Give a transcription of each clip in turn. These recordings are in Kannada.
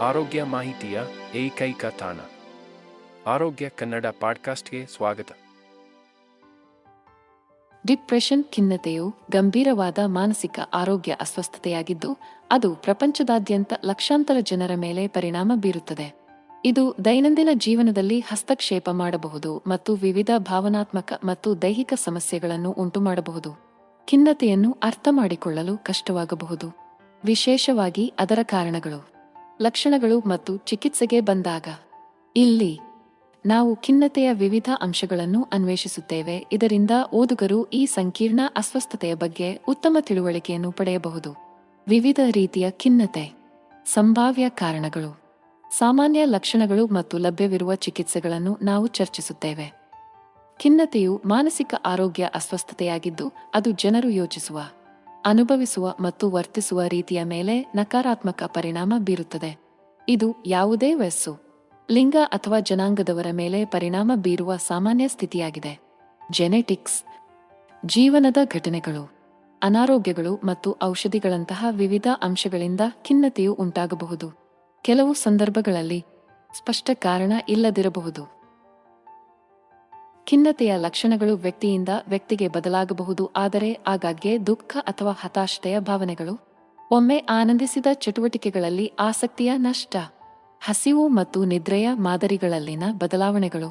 ಆರೋಗ್ಯ ಮಾಹಿತಿಯ ಏಕೈಕ ತಾಣ. ಆರೋಗ್ಯ ಕನ್ನಡ ಪಾಡ್ಕಾಸ್ಟ್ಗೆ ಸ್ವಾಗತ. ಡಿಪ್ರೆಷನ್ ಖಿನ್ನತೆಯು ಗಂಭೀರವಾದ ಮಾನಸಿಕ ಆರೋಗ್ಯ ಅಸ್ವಸ್ಥತೆಯಾಗಿದ್ದು, ಅದು ಪ್ರಪಂಚದಾದ್ಯಂತ ಲಕ್ಷಾಂತರ ಜನರ ಮೇಲೆ ಪರಿಣಾಮ ಬೀರುತ್ತದೆ. ಇದು ದೈನಂದಿನ ಜೀವನದಲ್ಲಿ ಹಸ್ತಕ್ಷೇಪ ಮಾಡಬಹುದು ಮತ್ತು ವಿವಿಧ ಭಾವನಾತ್ಮಕ ಮತ್ತು ದೈಹಿಕ ಸಮಸ್ಯೆಗಳನ್ನು ಉಂಟುಮಾಡಬಹುದು. ಖಿನ್ನತೆಯನ್ನು ಅರ್ಥಮಾಡಿಕೊಳ್ಳಲು ಕಷ್ಟವಾಗಬಹುದು. ವಿಶೇಷವಾಗಿ ಅದರ ಕಾರಣಗಳು. ಲಕ್ಷಣಗಳು ಮತ್ತು ಚಿಕಿತ್ಸೆಗೆ ಬಂದಾಗ. ಇಲ್ಲಿ ನಾವು ಖಿನ್ನತೆಯ ವಿವಿಧ ಅಂಶಗಳನ್ನು ಅನ್ವೇಷಿಸುತ್ತೇವೆ. ಇದರಿಂದ ಓದುಗರು ಈ ಸಂಕೀರ್ಣ ಅಸ್ವಸ್ಥತೆಯ ಬಗ್ಗೆ ಉತ್ತಮ ತಿಳುವಳಿಕೆಯನ್ನು ಪಡೆಯಬಹುದು. ವಿವಿಧ ರೀತಿಯ ಖಿನ್ನತೆ, ಸಂಭಾವ್ಯ ಕಾರಣಗಳು, ಸಾಮಾನ್ಯ ಲಕ್ಷಣಗಳು ಮತ್ತು ಲಭ್ಯವಿರುವ ಚಿಕಿತ್ಸೆಗಳನ್ನು ನಾವು ಚರ್ಚಿಸುತ್ತೇವೆ. ಖಿನ್ನತೆಯು ಮಾನಸಿಕ ಆರೋಗ್ಯ ಅಸ್ವಸ್ಥತೆಯಾಗಿದ್ದು ಅದು ಜನರು ಯೋಚಿಸುವ ಅನುಭವಿಸುವ ಮತ್ತು ವರ್ತಿಸುವ ರೀತಿಯ ಮೇಲೆ ನಕಾರಾತ್ಮಕ ಪರಿಣಾಮ ಬೀರುತ್ತದೆ. ಇದು ಯಾವುದೇ ವಯಸ್ಸು, ಲಿಂಗ ಅಥವಾ ಜನಾಂಗದವರ ಮೇಲೆ ಪರಿಣಾಮ ಬೀರುವ ಸಾಮಾನ್ಯ ಸ್ಥಿತಿಯಾಗಿದೆ. ಜೆನೆಟಿಕ್ಸ್, ಜೀವನದ ಘಟನೆಗಳು, ಅನಾರೋಗ್ಯಗಳು ಮತ್ತು ಔಷಧಿಗಳಂತಹ ವಿವಿಧ ಅಂಶಗಳಿಂದ ಖಿನ್ನತೆಯು ಉಂಟಾಗಬಹುದು. ಕೆಲವು ಸಂದರ್ಭಗಳಲ್ಲಿ ಸ್ಪಷ್ಟ ಕಾರಣ ಇಲ್ಲದಿರಬಹುದು. ಖಿನ್ನತೆಯ ಲಕ್ಷಣಗಳು ವ್ಯಕ್ತಿಯಿಂದ ವ್ಯಕ್ತಿಗೆ ಬದಲಾಗಬಹುದು. ಆದರೆ ಆಗಾಗ್ಗೆ ದುಃಖ ಅಥವಾ ಹತಾಶತೆಯ ಭಾವನೆಗಳು ಒಮ್ಮೆ ಆನಂದಿಸಿದ ಚಟುವಟಿಕೆಗಳಲ್ಲಿ ಆಸಕ್ತಿಯ ನಷ್ಟ. ಹಸಿವು ಮತ್ತು ನಿದ್ರೆಯ ಮಾದರಿಗಳಲ್ಲಿನ ಬದಲಾವಣೆಗಳು.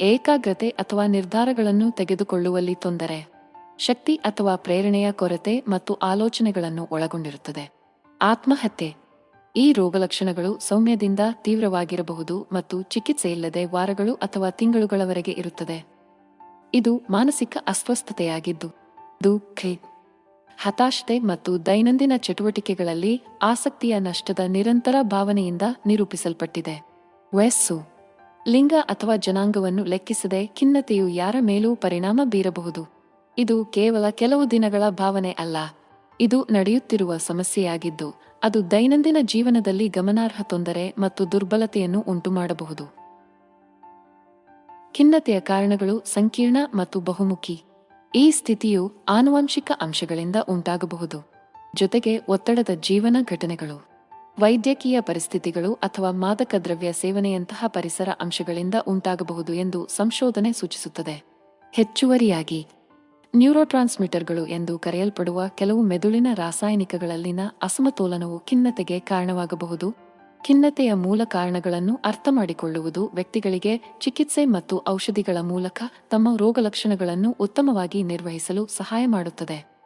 ಏಕಾಗ್ರತೆ ಅಥವಾ ನಿರ್ಧಾರಗಳನ್ನು ತೆಗೆದುಕೊಳ್ಳುವಲ್ಲಿ ತೊಂದರೆ. ಶಕ್ತಿ ಅಥವಾ ಪ್ರೇರಣೆಯ ಕೊರತೆ ಮತ್ತು ಆಲೋಚನೆಗಳನ್ನು ಒಳಗೊಂಡಿರುತ್ತದೆ. ಆತ್ಮಹತ್ಯೆ. ಈ ರೋಗಲಕ್ಷಣಗಳು ಸೌಮ್ಯದಿಂದ ತೀವ್ರವಾಗಿರಬಹುದು ಮತ್ತು ಚಿಕಿತ್ಸೆಯಿಲ್ಲದೆ ವಾರಗಳು ಅಥವಾ ತಿಂಗಳುಗಳವರೆಗೆ ಇರುತ್ತದೆ. ಇದು ಮಾನಸಿಕ ಅಸ್ವಸ್ಥತೆಯಾಗಿದ್ದು, ದುಃಖ, ಹತಾಶತೆ ಮತ್ತು ದೈನಂದಿನ ಚಟುವಟಿಕೆಗಳಲ್ಲಿ ಆಸಕ್ತಿಯ ನಷ್ಟದ ನಿರಂತರ ಭಾವನೆಯಿಂದ ನಿರೂಪಿಸಲ್ಪಟ್ಟಿದೆ. ವಯಸ್ಸು, ಲಿಂಗ ಅಥವಾ ಜನಾಂಗವನ್ನು ಲೆಕ್ಕಿಸದೆ ಖಿನ್ನತೆಯು ಯಾರ ಮೇಲೂ ಪರಿಣಾಮ ಬೀರಬಹುದು. ಇದು ಕೇವಲ ಕೆಲವು ದಿನಗಳ ಭಾವನೆ ಅಲ್ಲ, ಇದು ನಡೆಯುತ್ತಿರುವ ಸಮಸ್ಯೆಯಾಗಿದ್ದು ಅದು ದೈನಂದಿನ ಜೀವನದಲ್ಲಿ ಗಮನಾರ್ಹ ತೊಂದರೆ ಮತ್ತು ದುರ್ಬಲತೆಯನ್ನು ಉಂಟುಮಾಡಬಹುದು. ಖಿನ್ನತೆಯ ಕಾರಣಗಳು ಸಂಕೀರ್ಣ ಮತ್ತು ಬಹುಮುಖಿ. ಈ ಸ್ಥಿತಿಯು ಆನುವಂಶಿಕ ಅಂಶಗಳಿಂದ ಉಂಟಾಗಬಹುದು. ಜೊತೆಗೆ ಒತ್ತಡದ ಜೀವನ ಘಟನೆಗಳು. ವೈದ್ಯಕೀಯ ಪರಿಸ್ಥಿತಿಗಳು ಅಥವಾ ಮಾದಕ ದ್ರವ್ಯ ಸೇವನೆಯಂತಹ ಪರಿಸರ ಅಂಶಗಳಿಂದ ಉಂಟಾಗಬಹುದು ಎಂದು ಸಂಶೋಧನೆ ಸೂಚಿಸುತ್ತದೆ. ಹೆಚ್ಚುವರಿಯಾಗಿ ನ್ಯೂರೋಟ್ರಾನ್ಸ್ಮಿಟರ್ಗಳು ಎಂದು ಕರೆಯಲ್ಪಡುವ ಕೆಲವು ಮೆದುಳಿನ ರಾಸಾಯನಿಕಗಳಲ್ಲಿನ ಅಸಮತೋಲನವು ಖಿನ್ನತೆಗೆ ಕಾರಣವಾಗಬಹುದು. ಖಿನ್ನತೆಯ ಮೂಲ ಕಾರಣಗಳನ್ನು ಅರ್ಥಮಾಡಿಕೊಳ್ಳುವುದು ವ್ಯಕ್ತಿಗಳಿಗೆ ಚಿಕಿತ್ಸೆ ಮತ್ತು ಔಷಧಿಗಳ ಮೂಲಕ ತಮ್ಮ ರೋಗಲಕ್ಷಣಗಳನ್ನು ಉತ್ತಮವಾಗಿ ನಿರ್ವಹಿಸಲು ಸಹಾಯ ಮಾಡುತ್ತದೆ.